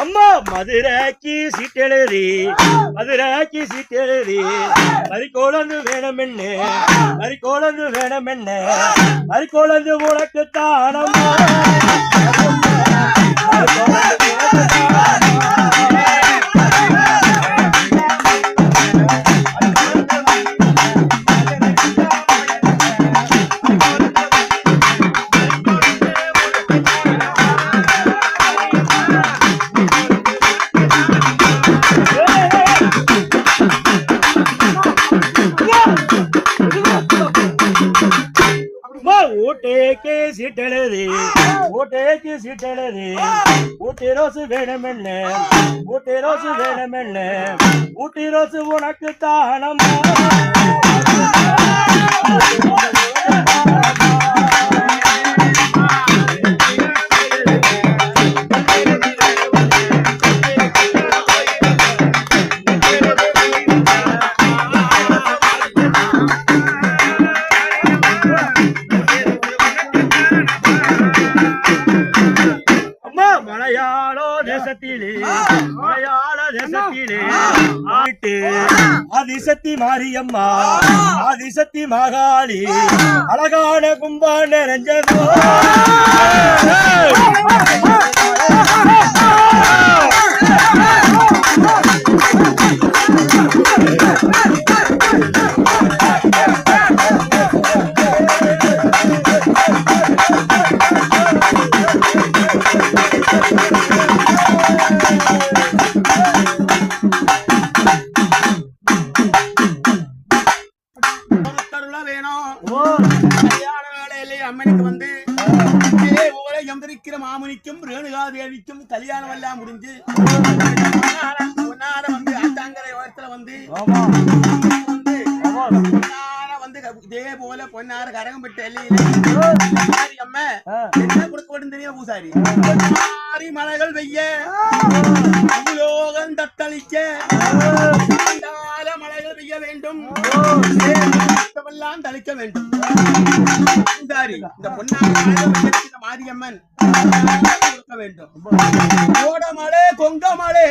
அம்மா சீட்டெழுதி மதுரைக்கு சீட்டெழுதி மறிக்கோளந்து வேணுமென்னு மறிக்கோளந்து வேணுமென்னு மறிக்கோளந்து உனக்கு தானம்மா. ಊಟಕ್ಕೆ ಟೆಳೆದಿ ಊಟಕ್ಕೆ ಸಿಟ್ಟೆಳೆದಿ ಊಟಿರೋಸು ವೇಣಮೆಣ್ಣೆ ಊಟಿರೋಸು ವೇಣಮೆಣ್ಣೆ ಊಟಿರೋಸು ಉಣಕ್ಕೆ ತಾನಮ್ಮ மலையாளோ தேசத்திலே மலையாள தேசத்திலே ஆட்டு ஆதிசக்தி மாரியம்மா ஆதிசக்தி மாகாளி அழகான கும்பா நிறைஞ்சதோ. அம்மனுக்கு வந்து போல எந்திரிக்கிற மாமுனிக்கும் ரேணுகா தேவிக்கும் கல்யாணம் எல்லாம் முடிஞ்சு பொன்னார வந்து ஆத்தாங்கரை ஓரத்துல வந்து இதே போல பொன்னார கரகம்பட்டு எல்லையில பூசாரி அம்மா ஆ. என்ன கொடுக்க வேண்டும் தெரியும் பூசாரி? மாறி மலைகள் பெய்ய பூலோகம் தத்தளிக்க ஆண்டால மலைகள் பெய்ய வேண்டும். பாவமெல்லாம் தளிக்க வேண்டும். இந்த பொன்னாடி வேண்டும். கோடமலை கொங்கமலை